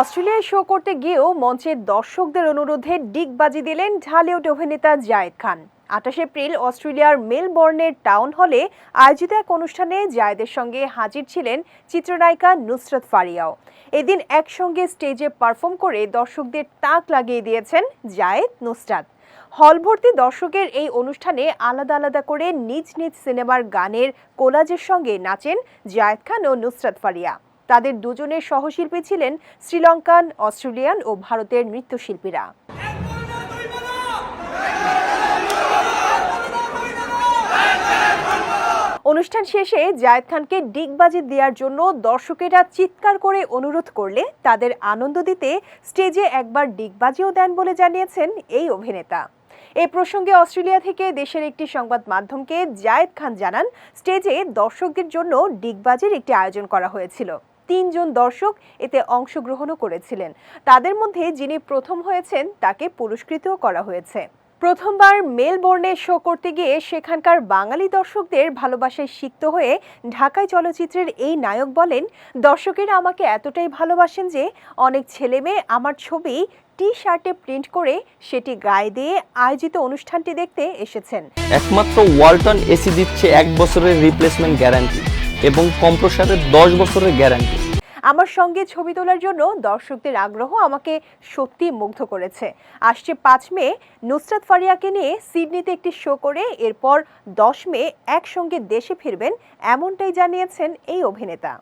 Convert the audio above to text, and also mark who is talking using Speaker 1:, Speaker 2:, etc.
Speaker 1: অস্ট্রেলিয়ায় শো করতে গিয়েও মঞ্চের দর্শকদের অনুরোধে ডিগবাজি দিলেন ঢালিউড অভিনেতা জায়েদ খান। আঠাশ এপ্রিল অস্ট্রেলিয়ার মেলবর্নের টাউন হলে আয়োজিত এক অনুষ্ঠানে জায়েদের সঙ্গে হাজির ছিলেন চিত্রনায়িকা নুসরাত ফারিয়াও। এদিন একসঙ্গে স্টেজে পারফর্ম করে দর্শকদের তাক লাগিয়ে দিয়েছেন জায়েদ, নুসরাত। হল ভর্তি দর্শকের এই অনুষ্ঠানে আলাদা আলাদা করে নিজ নিজ সিনেমার গানের কোলাজের সঙ্গে নাচেন জায়েদ খান ও নুসরাত ফারিয়া। তাদের দুজনের সহশিল্পী ছিলেন শ্রীলঙ্কান, অস্ট্রেলিয়ান ও ভারতের নৃত্যশিল্পীরা। অনুষ্ঠান শেষে জায়েদ খানকে ডিগবাজি দেওয়ার জন্য দর্শকেরা চিৎকার করে অনুরোধ করলে তাদের আনন্দ দিতে স্টেজে একবার ডিগবাজিও দেন বলে জানিয়েছেন এই অভিনেতা। এই প্রসঙ্গে অস্ট্রেলিয়া থেকে দেশের একটি সংবাদ মাধ্যমকে জায়েদ খান জানান, স্টেজে দর্শকদের জন্য ডিগবাজির একটি আয়োজন করা হয়েছিল। তিনজন দর্শক এতে অংশগ্রহণও করেছিলেন। তাদের মধ্যে যিনি প্রথম হয়েছেন, তাকে পুরস্কৃতও করা হয়েছে। প্রথমবার মেলবোর্নে শো করতে গিয়ে সেখানকার বাঙালি দর্শকদের ভালোবাসায় সিক্ত হয়ে ঢাকায় চলচ্চিত্রের এই নায়ক বলেন, দর্শকেরা আমাকে এতটাই ভালোবাসেন যে অনেক ছেলে মেয়ে আমার ছবি টি শার্টে প্রিন্ট করে সেটি গায়ে দিয়ে আয়োজিত অনুষ্ঠানটি দেখতে এসেছেন।
Speaker 2: একমাত্র ওয়ালটন এসি দিচ্ছে এক বছরের রিপ্লেসমেন্ট গ্যারান্টি এবং কম্প্রসারের দশ বছরের গ্যারান্টি।
Speaker 1: আমার সঙ্গে ছবি তোলার জন্য দর্শকদের আগ্রহ আমাকে সত্যি মুগ্ধ করেছে। আসছে পাঁচ মে, নুসরাত ফারিয়াকে নিয়ে সিডনিতে একটি শো করে এরপর দশ মে একসঙ্গে দেশে ফিরবেন, এমনটাই জানিয়েছেন এই অভিনেতা।